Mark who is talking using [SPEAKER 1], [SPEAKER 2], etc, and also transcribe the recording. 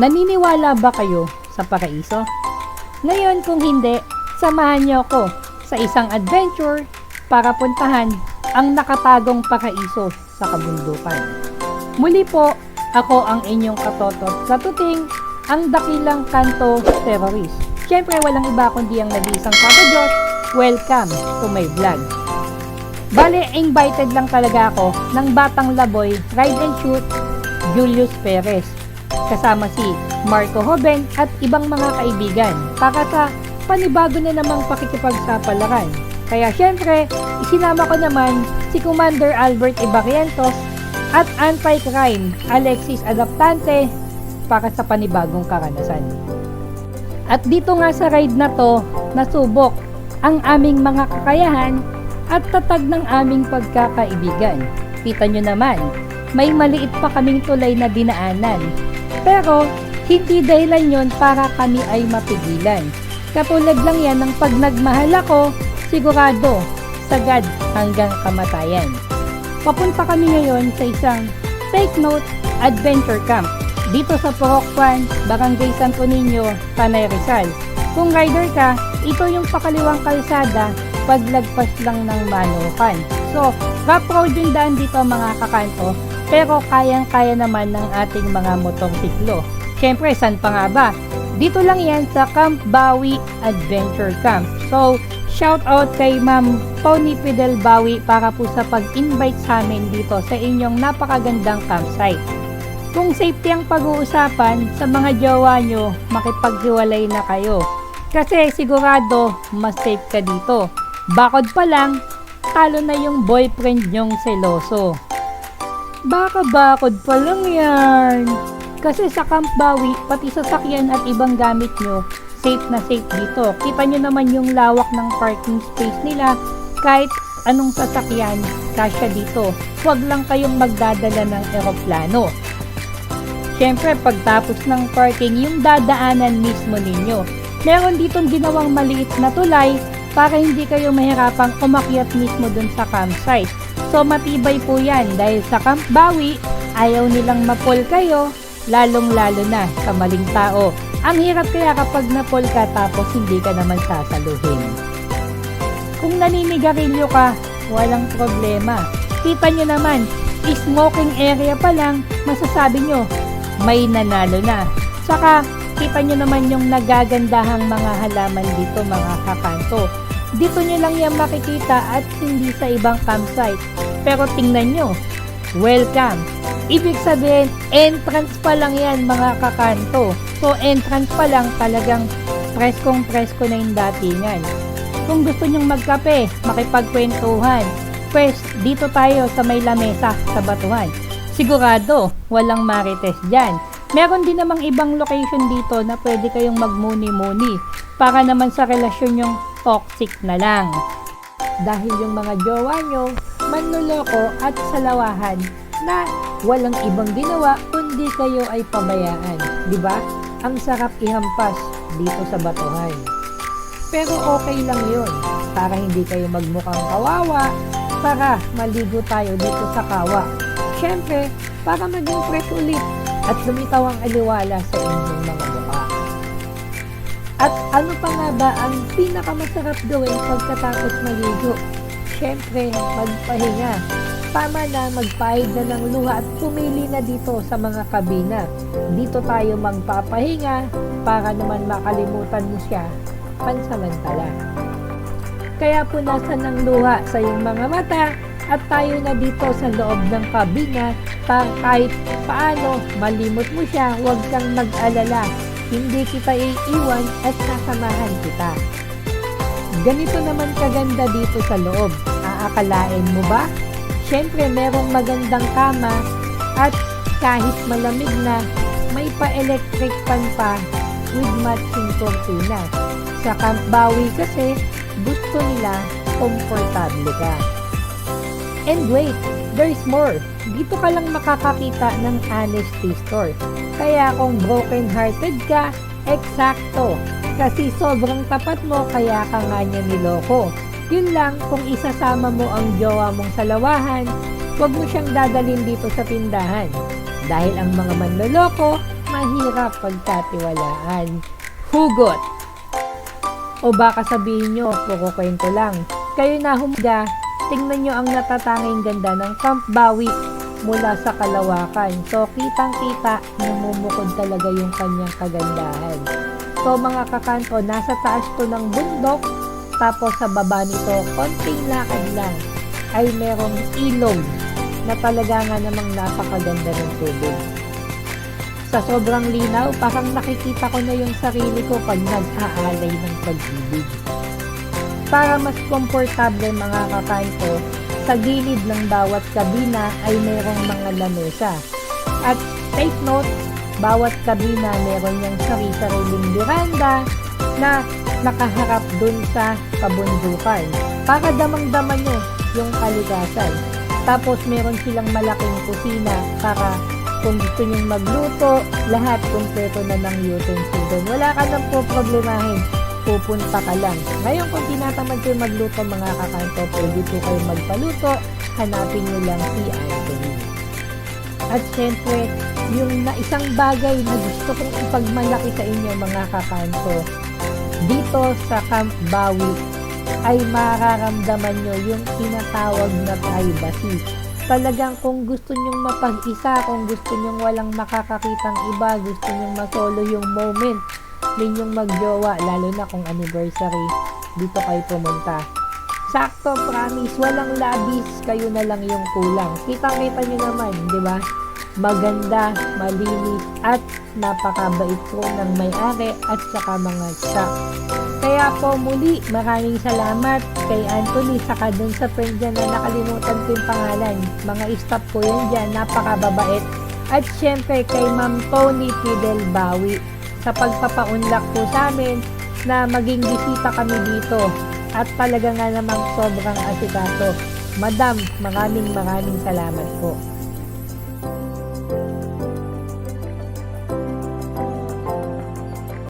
[SPEAKER 1] Naniniwala ba kayo sa paraiso? Ngayon kung hindi, samahan niyo ako sa isang adventure para puntahan ang nakatagong paraiso sa kabundukan. Muli po, ako ang inyong katotot sa tuting, ang dakilang kanto terrorist. Siyempre, walang iba kundi ang nag-iisang Papa Diyos. Welcome to my vlog. Bale, invited lang talaga ako ng Batang Laboy Ride and Shoot Julius Perez kasama si Marco Hoben at ibang mga kaibigan para sa panibago na namang pakikipagsapalaran. Kaya syempre, isinama ko naman si Commander Albert Ibarrientos at Anti-Crime Alexis Adaptante para sa panibagong karanasan. At dito nga sa ride na to, nasubok ang aming mga kakayahan at tatag ng aming pagkakaibigan. Kita nyo naman, may maliit pa kaming tulay na dinaanan. Pero, hindi dahilan yon para kami ay mapigilan. Katulad lang yan ng pag nagmahal ako, sigurado, sagad hanggang kamatayan. Papunta kami ngayon sa isang Take Note Adventure Camp dito sa Porokpan, Barangay Santo Niño, Tanay Rizal. Kung rider ka, ito yung pakaliwang kalsada paglagpas lang ng Manukan. So, rough road yung daan dito mga kakanto, pero kayang-kaya naman ng ating mga motorsiklo. Siyempre, saan pa nga ba? Dito lang yan sa Camp Bawi Adventure Camp. So, shout out kay Ma'am Tony Fidel Bawi para po sa pag-invite sa amin dito sa inyong napakagandang campsite. Kung safety ang pag-uusapan, sa mga jowa nyo, makipaghiwalay na kayo. Kasi sigurado, mas safe ka dito. Bakod pa lang, talo na yung boyfriend nyong seloso. Baka bakod pa lang yan. Kasi sa Camp Bawi, pati sasakyan at ibang gamit nyo, safe na safe dito. Kita nyo naman yung lawak ng parking space nila. Kahit anong sasakyan, kasya dito. Huwag lang kayong magdadala ng eroplano. Siyempre, pagtapos ng parking, yung dadaanan mismo ninyo. Meron ditong ginawang maliit na tulay para hindi kayo mahirapang umakyat mismo dun sa campsite. So matibay po yan dahil sa Camp Bawi, ayaw nilang mapol kayo, lalong-lalo na sa maling tao. Ang hirap kaya kapag napol ka tapos hindi ka naman sasaluhin. Kung naninigarilyo ka, walang problema. Kita nyo naman, smoking area pa lang, masasabi nyo, may nanalo na. Saka, kita nyo naman yung nagagandahang mga halaman dito mga kakanto. Dito nyo lang yan makikita at hindi sa ibang campsite. Pero tingnan nyo, welcome. Ibig sabihin, entrance pa lang yan mga kakanto. So entrance pa lang talagang preskong presko na yung datingan. Kung gusto nyong magkape, makipagkwentuhan, pwes dito tayo sa may lamesa sa batuhan. Sigurado, walang marites dyan. Meron din namang ibang location dito na pwede kayong magmuni-muni para naman sa relasyon yung toxic na lang. Dahil yung mga jowa nyo, manluloko at salawahan na walang ibang ginawa kundi kayo ay pabayaan. Ba? Ang sarap ihampas dito sa batuhan. Pero okay lang yun para hindi kayo magmukhang kawawa, para maligo tayo dito sa kawa. Siyempre, para maging fresh ulit at lumitaw ang aliwala sa inyong ano pa nga ba ang pinakamasarap gawin pagkatapos maligo? Siyempre, magpahinga. Tama na magpahid na ng luha at pumili na dito sa mga kabina. Dito tayo magpapahinga para naman makalimutan mo siya pansamantala. Kaya punasan ng luha sa iyong mga mata at tayo na dito sa loob ng kabina para kahit paano malimot mo siya, huwag kang mag-alala. Hindi kita iiwan at sasamahan kita. Ganito naman kaganda dito sa loob. Aakalain mo ba? Siyempre, merong magandang kama at kahit malamig na, may pa-electric fan pa with matching cortina. Sa Camp Bawi kasi, gusto nila komportable ka. And wait, there's more. Dito ka lang makakakita ng honesty store. Kaya kung broken hearted ka, eksakto. Kasi sobrang tapat mo kaya ka nga niya niloko. Yun lang, kung isasama mo ang jowa mong salawahan, huwag mo siyang dadalhin dito sa tindahan. Dahil ang mga manloloko, mahirap pagkatiwalaan. Hugot! O baka sabihin nyo, puro kwento lang. Kayo na humaga, tingnan nyo ang natatanging ganda ng Camp Bawi mula sa kalawakan. So, kitang-kita, namumukod talaga yung kanyang kagandahan. So, mga kakanto, nasa taas to ng bundok, tapos sa baba nito, konting lakad lang, ay merong ilog na talaga nga namang napakaganda ng tubig. Sa sobrang linaw, parang nakikita ko na yung sarili ko pag nag-aalay ng pag-ibig. Para mas komportable mga kakanto, sa gilid ng bawat kabina ay mayroong mga lamesa. At take note, bawat kabina meron niyang sari-sariling veranda na nakaharap dun sa kabundukan. Para damang-dama nyo yung kalikasan. Tapos meron silang malaking kusina para kung gusto nyong magluto, lahat kumpleto na ng utensil doon. Wala ka nang po problemahin. Pupunta ka lang. Ngayon kung tinatamad kayo magluto mga kakanto, pwede po kayo magpaluto, hanapin nyo lang si Anthony. At syempre, yung na isang bagay na gusto kong ipagmalaki sa inyo mga kakanto, dito sa Camp Bawi ay mararamdaman nyo yung tinatawag na privacy. Talagang kung gusto nyong mapag-isa, kung gusto nyong walang makakakitang iba, gusto nyong masolo yung moment ninyong magjowa, lalo na kung anniversary, dito kayo pumunta. Sakto, promise, walang labis, kayo na lang yung kulang. Kitang-kita nyo naman, di ba? Maganda, malinis, at napakabait po ng may-ari at saka mga staff. Kaya po muli, maraming salamat kay Anthony saka dun sa friend dyan na nakalimutan ko yung pangalan. Mga staff ko yun dyan, napakababait. At syempre kay Ma'am Tony Fidel Bawi sa pagpapaunlak po sa amin na maging bisita kami dito. At talaga nga namang sobrang asikaso. Madam, maraming maraming salamat po.